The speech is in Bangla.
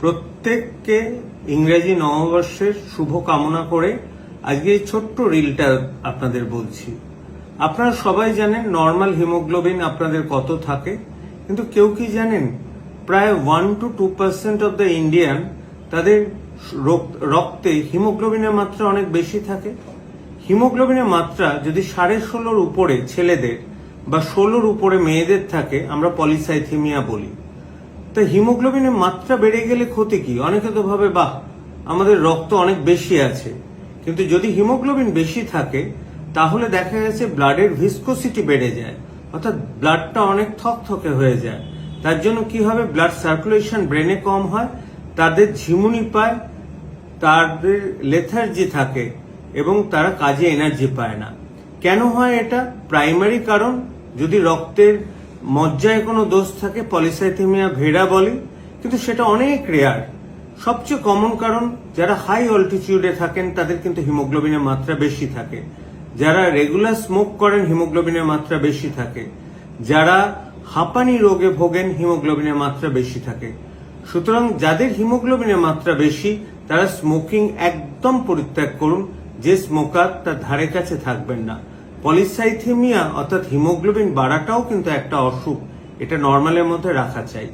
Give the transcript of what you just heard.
প্রত্যেককে ইংরেজি নববর্ষের শুভ কামনা করে আজকে এই ছোট্ট রিলটা আপনাদের বলছি। আপনারা সবাই জানেন নর্মাল হিমোগ্লোবিন আপনাদের কত থাকে, কিন্তু কেউ কি জানেন প্রায় one to two percent of the Indian তাদের রক- রক্তে হিমোগ্লোবিনের মাত্রা অনেক বেশি থাকে। হিমোগ্লোবিনের মাত্রা যদি সাড়ে ষোলোর উপরে ছেলেদের বা ষোলোর উপরে মেয়েদের থাকে, আমরা পলিসাইথিমিয়া বলি। তা হিমোগ্লোবিনের মাত্রা বেড়ে গেলে ক্ষতি কি? অনেকে তো ভাবে, বাহ, আমাদের রক্ত অনেক বেশি আছে। কিন্তু যদি হিমোগ্লোবিন বেশি থাকে, তাহলে দেখা গেছে ব্লাডের ভিসকোসিটি বেড়ে যায়, অর্থাৎ ব্লাডটা অনেক থকথকে হয়ে যায়। তার জন্য কি হবে? ব্লাড সার্কুলেশন ব্রেনে কম হয়, তাদের ঝিমুনি পায়, তাদের লেথার্জি থাকে, এবং তারা কাজে এনার্জি পায় না। কেন হয় এটা? প্রাইমারি কারণ, যদি রক্তের মজ্জায় কোনো দোষ থাকে পলিসাইথেমিয়া ভেড়া বলে, কিন্তু সেটা অনেক রেয়ার সবচেয়ে কমন কারণ, যারা হাই অল্টিটিউডে থাকেন, তাদের কিন্তু হিমোগ্লোবিনের মাত্রা বেশি থাকে। যারা রেগুলার স্মোক করেন, হিমোগ্লোবিনের মাত্রা বেশি থাকে। যারা হাঁপানি রোগে ভোগেন, হিমোগ্লোবিনের মাত্রা বেশি থাকে। সুতরাং যাদের হিমোগ্লোবিনের মাত্রা বেশি, তারা স্মোকিং একদম পরিত্যাগ করুন, যে স্মোকার তার ধারে কাছে থাকবেন না। পলিসাইথেমিয়া অর্থাৎ হিমোগ্লোবিন বাড়াটাও কিন্তু একটা অসুখ। এটা নর্মালের মধ্যে রাখা চাই।